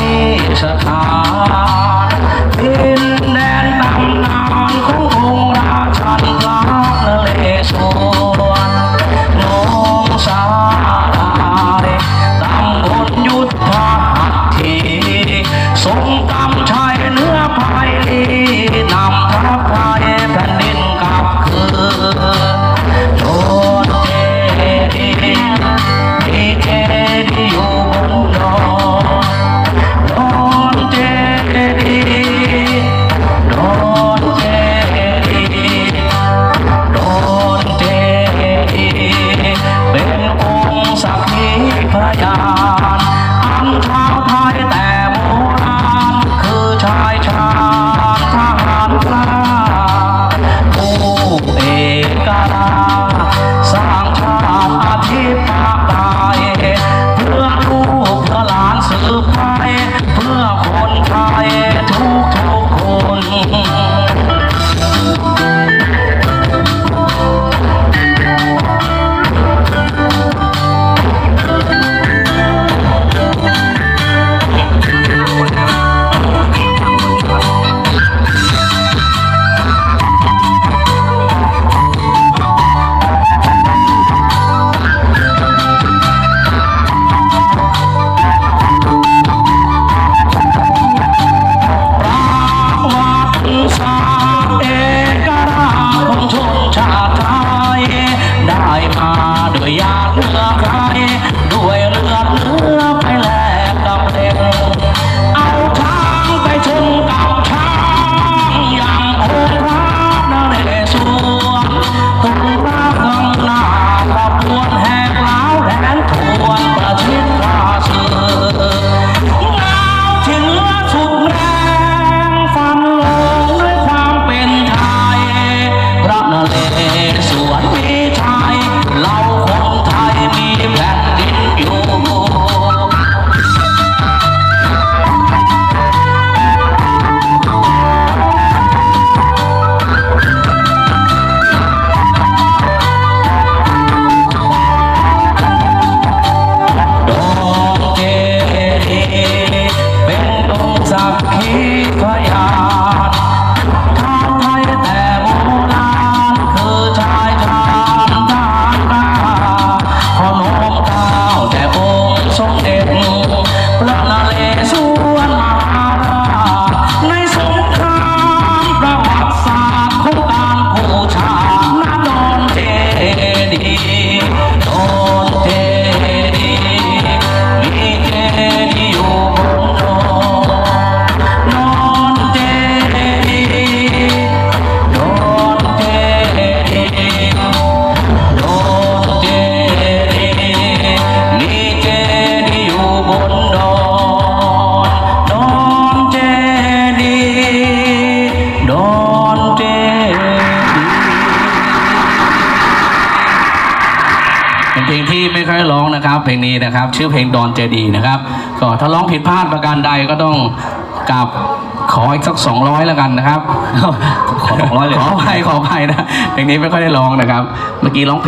ลีสถา Thank you. เพลงที่ไม่ค่อยร้องนะครับ เพลงนี้นะครับ ชื่อเพลงดอนเจดีนะครับ ก็ถ้าร้องผิดพลาดประการใดก็ต้องกลับขออีกสักสองร้อยแล้วกันนะครับ ขอสองร้อยเลยขอไปขอไปนะเพลงนี้ไม่ค่อยได้ร้องนะครับ เมื่อกี้ร้องผิด